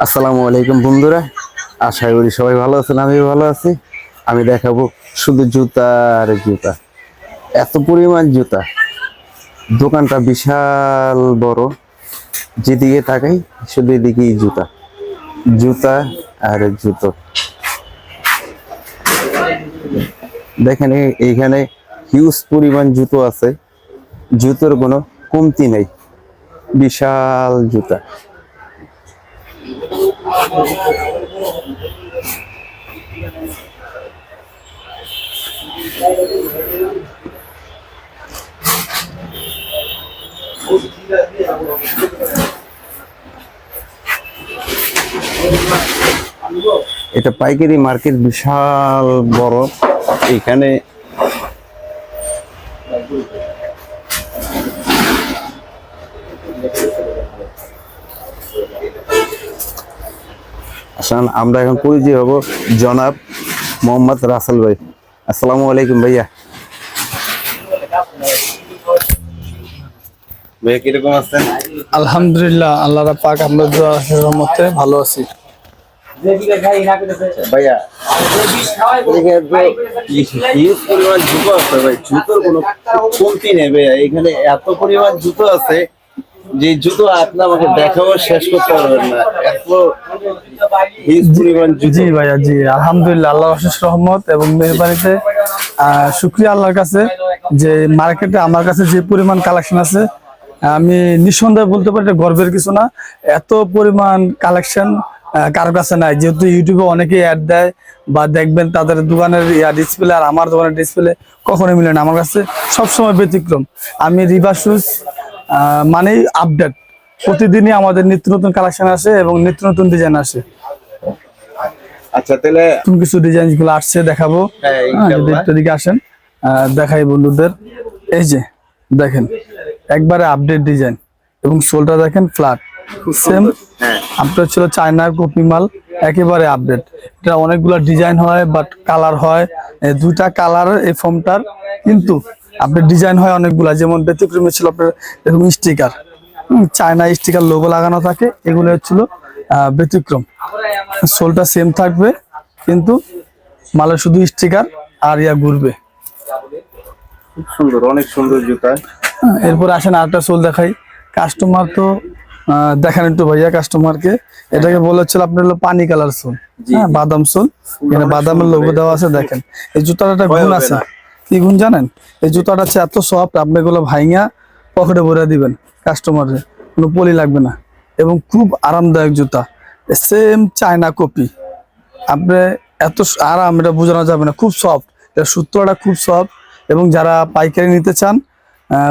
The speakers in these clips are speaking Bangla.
আসসালামু আলাইকুম বন্ধুরা। আশা করি সবাই ভালো আছেন আমি ভালো আছি। আমি দেখাবো শুধু জুতা আর জুতা। এত পরিমাণ জুতা। দোকানটা বিশাল বড়। যেদিকে তাকাই, শুধু এদিকেই জুতা। জুতা আর জুতো। দেখেন এইখানে হিউজ পরিমাণ জুতো আছে। জুতোর কোনো কমতি নেই। বিশাল জুতা। এটা পাইকারি মার্কেট বিশাল বড়। এখানে আসেন আমরা এখন পরিচয় হব জনাব মোহাম্মদ রাসেল ভাই। আসসালামু আলাইকুম ভাইয়া। ভাইয়া কীরকম আছেন? আলহামদুলিল্লাহ আল্লাহ পাক আমরা রহমতে ভালো আছি। ভাইয়া জুতো আছে ভাই জুতোর কোনো কমতি নেই ভাইয়া এখানে এত পরিমাণ জুতো আছে যে জুতো আপনি আমাকে দেখাও শেষ করতে পারবেন না। জি ভাইয়া, জি। আলহামদুলিল্লাহ আল্লাহ অশেষ রহমত এবং মেহরবানিতে শুক্রিয়া আল্লাহর কাছে যে মার্কেটে আমার কাছে যে পরিমাণ কালেকশন আছে, আমি নিঃসন্দেহে বলতে পারি গর্বের কিছু না। এত পরিমাণ কালেকশন কারোর কাছে নাই। যেহেতু ইউটিউবে অনেকেই অ্যাড দেয় বা দেখবেন তাদের দোকানের ডিসপ্লে আর আমার দোকানের ডিসপ্লে কখনো মিলে না আমার কাছে। সবসময় ব্যতিক্রম। আমি রিভার শুজ মানেই আপডেট প্রতিদিনই আমাদের নিত্য নতুন কালেকশন আসে এবং নিত্য নতুন ডিজাইন আসে। আচ্ছা তাহলে নতুন কিছু ডিজাইনগুলো আসছে দেখাবো। হ্যাঁ, হ্যাঁ, দিকে আসেন দেখাই বন্ধুদের। এই যে দেখেন একবারে আপডেট ডিজাইন এবং সোলটা দেখেন ফ্ল্যাট সেম আপনার ছিল চায়নার কপি মাল একেবারে আপডেট এটা অনেকগুলো ডিজাইন হয় বাট কালার হয়। দুইটা কালার এই ফর্মটার কিন্তু আপনার ডিজাইন হয় অনেকগুলা যেমন ব্যতিক্রমী ছিল আপনার এরকম স্টিকার চায়না স্টিকার লোগো লাগানো থাকে এগুলো হচ্ছিল ব্যতিক্রম। সোলটা সেম থাকবে কিন্তু মালের শুধু স্টিকার আর ইয়া ঘুরবে। খুব সুন্দর অনেক সুন্দর জুতা। এরপর আসেন আরেকটা সোল দেখাই। কাস্টমার তো আহ, দেখান একটু ভাইয়া কাস্টমারকে এটাকে বলে হচ্ছিল আপনার হলো পানি কালার সোল হ্যাঁ বাদাম সোল এখানে বাদামের লোগো দেওয়া আছে দেখেন। এই জুতার একটা গুণ আছে। কি গুণ জানেন? এই জুতাটা হচ্ছে এত সফট আপনি এগুলো ভাইঙা পকেটে ভরে দিবেন কাস্টমারের কোনো পলি লাগবে না। এবং খুব আরামদায়ক জুতা। সেম চায়না কপি আপনি এত আরাম এটা বোঝানো যাবে না। খুব সফট এটা সূত্রটা খুব সফট এবং যারা পাইকারি নিতে চান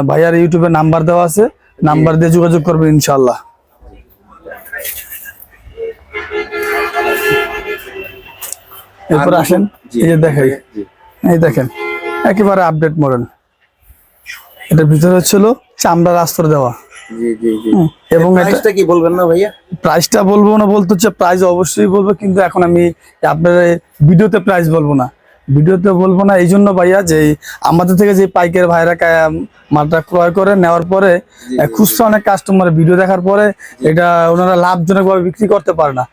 ভাইয়ার ইউটিউবে নাম্বার দেওয়া আছে। নাম্বার দিয়ে যোগাযোগ করবেন ইনশাল্লাহ এরপর আসেন। এই যে দেখাই জি। এই দেখেন। একেবারে আপডেট মডেল এটার ভিতরে হচ্ছিল চামড়ার আস্তর দেওয়া। এবং এটা প্রাইসটা কি বলবেন না ভাইয়া? প্রাইসটা বলব না বলতে হচ্ছে প্রাইস অবশ্যই বলব কিন্তু এখন আমি আপনার ভিডিওতে প্রাইস বলব না। ভিডিওতে বলব না এই জন্য ভাইয়া যে আমাদের থেকে যে পাইকারি ভাইরা মালটা ক্রয় করে নেওয়ার পরে খুচরা অনেক কাস্টমার ভিডিও দেখার পরে এটা ওনারা লাভজনক ভাবে বিক্রি করতে পারে না।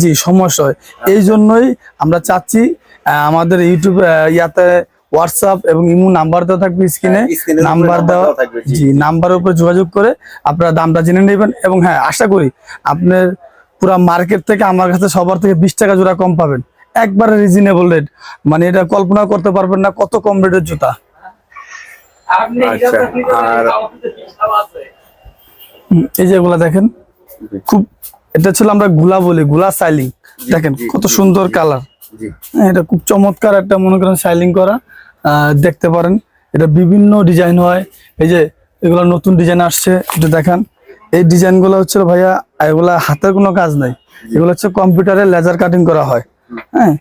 জি সমস্যা হয়। এই জন্যই আমরা চাচ্ছি আমাদের ইউটিউব ইয়াতে হোয়াটসঅ্যাপ এবং ইমো নাম্বার দেওয়া থাকবে স্ক্রিনে। হ্যাঁ, নাম্বার দেওয়া জি। নাম্বারের উপরে যোগাযোগ করে আপনারা দামটা জেনে নেবেন এবং হ্যাঁ আশা করি আপনার পুরো মার্কেট থেকে আমার কাছে সবার থেকে বিশ টাকা জোড়া কম পাবেন। একবারে রিজনেবল রেট মানে এটা কল্পনা করতে পারবেন না কত কম রেটের জুতা। আচ্ছা আর হুম, এই যে এগুলা দেখেন খুব এটা ছিল আমরা গুলা বলি গুলা সাইলিং দেখেন কত সুন্দর কালার এটা খুব চমৎকার একটা মনে করেন সাইলিং করা। দেখতে পারেন। এটা বিভিন্ন ডিজাইন হয়। এই যে এগুলো নতুন ডিজাইন আসছে এটা দেখান। এই ডিজাইনগুলো হচ্ছে ভাইয়া এগুলা হাতের কোনো কাজ নাই। এগুলো হচ্ছে কম্পিউটারে লেজার কাটিং করা হয়। হ্যাঁ?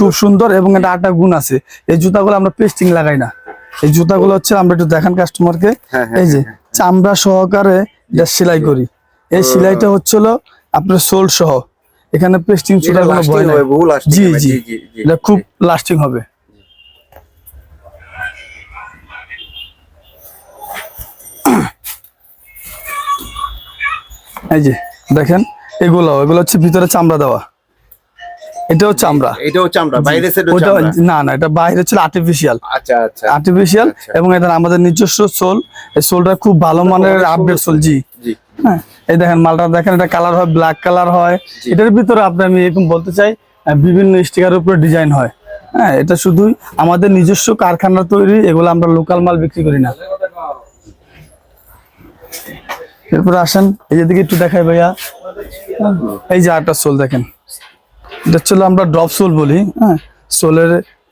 খুব সুন্দর এবং এটা আটা গুণ আছে। এই জুতাগুলো আমরা পেস্টিং লাগাই না। এই জুতাগুলো হচ্ছে আমরা একটু দেখান কাস্টমারকে হ্যাঁ, হ্যাঁ, এই যে চামড়া সহকারে এটা সেলাই করি। এই সেলাইটা হচ্ছিল আপনার সোল সহ। এখানে পেস্টিং এটা কোনো ভয় নাই। বহু lasting জি হবে, জি। এটা খুব লাস্টিং হবে। এই যে দেখেন এগুলো এগুলো হচ্ছে ভিতরে চামড়া দেওয়া। এটাও চামড়া। এটাও আমরা বাইরে না না এটা বাইরে ছিল আর্টিফিশিয়াল আচ্ছা আচ্ছা। আর্টিফিশিয়াল এবং এটা আমাদের নিজস্ব সোল। এই সোলটা খুব ভালো মানের আপডেট সোল জি। হ্যাঁ। এই দেখেন মালটা দেখেন এটা কালার হয় ব্ল্যাক কালার হয়। এটার ভিতরে আপনি আমি এরকম বলতে চাই বিভিন্ন স্টিকারের উপরে ডিজাইন হয়। হ্যাঁ এটা শুধুই আমাদের নিজস্ব কারখানা তৈরি এগুলো আমরা লোকাল মাল বিক্রি করি না। এরপরে আসেন এই যে দিকে একটু দেখাই ভাইয়া। এই যে আরেকটা সোল দেখেন। এটা হলো আমরা ড্রপ সোল বলি হ্যাঁ। সোলের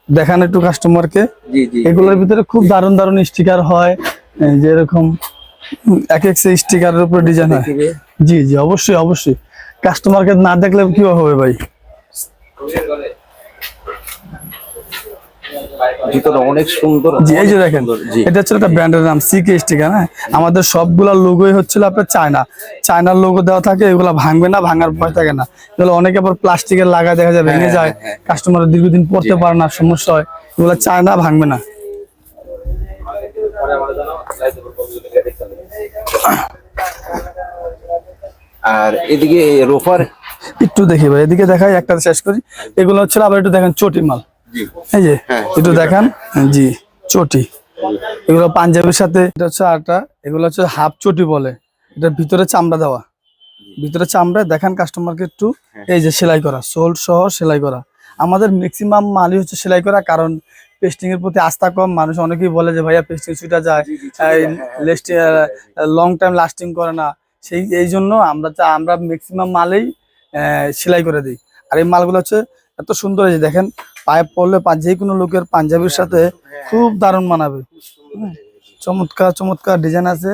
দেখান একটু কাস্টমারকে এগুলোর ভিতরে খুব দারুণ দারুণ স্টিকার হয়। এই যে এরকম উম, এক এক স্টিকারের উপর ডিজাইন হয়। জি জি অবশ্যই অবশ্যই। কাস্টমারকে না দেখলে কি হবে ভাই? জুতোটা অনেক সুন্দর জি এই যে দেখেন এটা হচ্ছে একটা ব্র্যান্ডের নাম সিকে স্টিকার হ্যাঁ? আমাদের সবগুলা লোগোই হচ্ছিল আপনার চায়না চায়নার লোগো দেওয়া থাকে এগুলো ভাঙবে না ভাঙার ভয় থাকে না। এগুলো অনেকে আবার প্লাস্টিকের লাগা দেখা যায় ভেঙে যায়। হ্যাঁ, কাস্টমার দীর্ঘদিন পড়তে পারে না সমস্যা হয়। এগুলো চায়না ভাঙবে না। আর এদিকে রোফার একটু দেখি ভাই এদিকে দেখাই একটা শেষ করি। এগুলো হচ্ছে আবার একটু দেখেন চটি মাল। এই যে হ্যাঁ, একটু দেখান। জি চটি। এগুলো পাঞ্জাবের সাথে এটা হচ্ছে এগুলো হচ্ছে হাফ চটি বলে। এটার ভিতরে চামড়া দেওয়া। ভিতরে চামড়া দেখান কাস্টমারকে একটু। হ্যাঁ। এই যে সেলাই করা সোল সহ সেলাই করা। আমাদের ম্যাক্সিমাম মালই হচ্ছে সেলাই করা কারণ পেস্টিং এর প্রতি আস্থা কম। মানুষ অনেকেই বলে যে ভাইয়া পেস্টিং সুইটা যায়। লং টাইম লাস্টিং করে না। সেই এই জন্য আমরা আমরা ম্যাক্সিমাম মালেই সেলাই করে দিই। আর এই মালগুলো হচ্ছে এত সুন্দর এই যে দেখেন পায়ে পড়লে যে কোনো লোকের পাঞ্জাবির সাথে খুব দারুণ মানাবে। চমৎকার চমৎকার ডিজাইন আছে।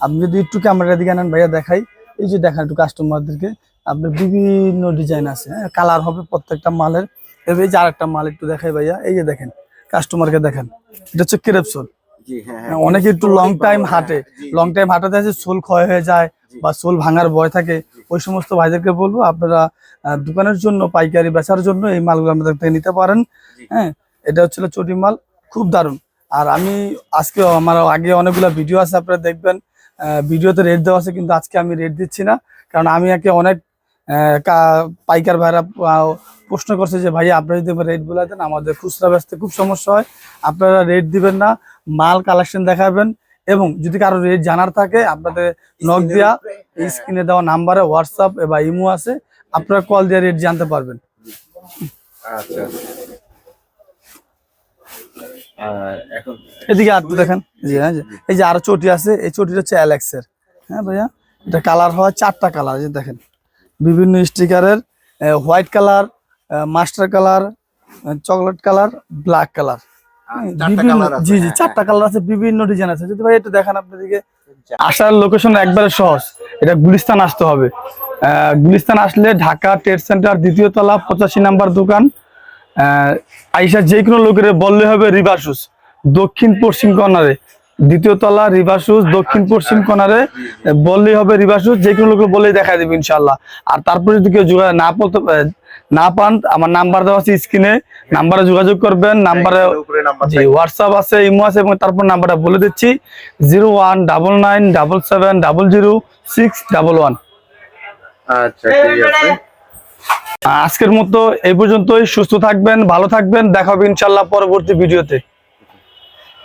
আপনি যদি একটু ক্যামেরা দিকে আনেন ভাইয়া দেখাই। এই যে দেখান একটু কাস্টমারদেরকে আপনার বিভিন্ন ডিজাইন আছে হ্যাঁ কালার হবে প্রত্যেকটা মালের। এই যে আরেকটা মাল একটু দেখাই ভাইয়া। এই যে দেখেন কাস্টমারকে দেখেন। এটা হচ্ছে ক্রেপসোল। জি হ্যাঁ হ্যাঁ, অনেকে একটু লং টাইম হাঁটে। লং টাইম হাঁটাতে আছে সোল ক্ষয় হয়ে যায় বা সোল ভাঙার ভয় থাকে। ওই সমস্ত ভাইদেরকে বলব আপনারা দোকানের জন্য পাইকারি বেচার জন্য এই মালগুলো আমাদের থেকে নিতে পারেন। হ্যাঁ এটা হচ্ছিল চটি মাল খুব দারুণ। আর আমি আজকে আমার আগে অনেকগুলো ভিডিও আছে আপনারা দেখবেন। ভিডিওতে রেট দেওয়া আছে কিন্তু আজকে আমি রেট দিচ্ছি না। কারণ আমি একে অনেক পাইকার ভাইরা প্রশ্ন করছে যে ভাই আপনারা যদি রেট বলে দেন আমাদের খুচরা ব্যস্ত খুব সমস্যা হয়। আপনারা রেট দিবেন না মাল কালেকশন দেখাবেন এবং যদি কারও রেট জানার থাকে আপনাদের নক দেওয়া স্ক্রিনে দেওয়া নাম্বারে হোয়াটসঅ্যাপ বা ইমো আছে আপনারা কল দিয়ে রেট জানতে পারবেন। আচ্ছা। এখন এদিকে আর দেখেন জি হ্যাঁ এই যে আরও চটি আছে এই চটিটা হচ্ছে অ্যালেক্সের হ্যাঁ ভাইয়া এটা কালার হয় চারটা কালার দেখেন। বিভিন্ন স্টিকারের white colour mustard colour chocolate colour black colour. colour আছে, জি জি হ্যাঁ, চারটা কালার আছে বিভিন্ন ডিজাইন আছে। যদি ভাই একটু দেখান আপনাদেরকে। আসার লোকেশন একবারে সহজ। এটা গুলিস্তান আসতে হবে। গুলিস্তান আসলে ঢাকা ট্রেড সেন্টার দ্বিতীয় তলা পঁচাশি নাম্বার দোকান। আইসা যে কোনো লোকের বললে হবে রিভার্সুস দক্ষিণ পশ্চিম কর্নারে। দ্বিতীয় তলা রিভার্সুস দক্ষিণ পশ্চিম কর্নারে বললেই হবে রিভার্সুস যে কোনো লোকের বললেই দেখা দেবে ইনশাল্লাহ আর তারপরে যদি কেউ যোগা- না বলতে না পান আমার নাম্বার দেওয়া আছে স্ক্রিনে নাম্বারে যোগাযোগ করবেন নাম্বারে জি হোয়াটসঅ্যাপ আছে ইমো আছে এবং তারপর নাম্বারটা বলে দিচ্ছি zero one double nine double seven double zero six double one আচ্ছা ঠিক আছে। আজকের মতো এই পর্যন্তই সুস্থ থাকবেন ভালো থাকবেন দেখা হবে ইনশাল্লাহ পরবর্তী ভিডিওতে।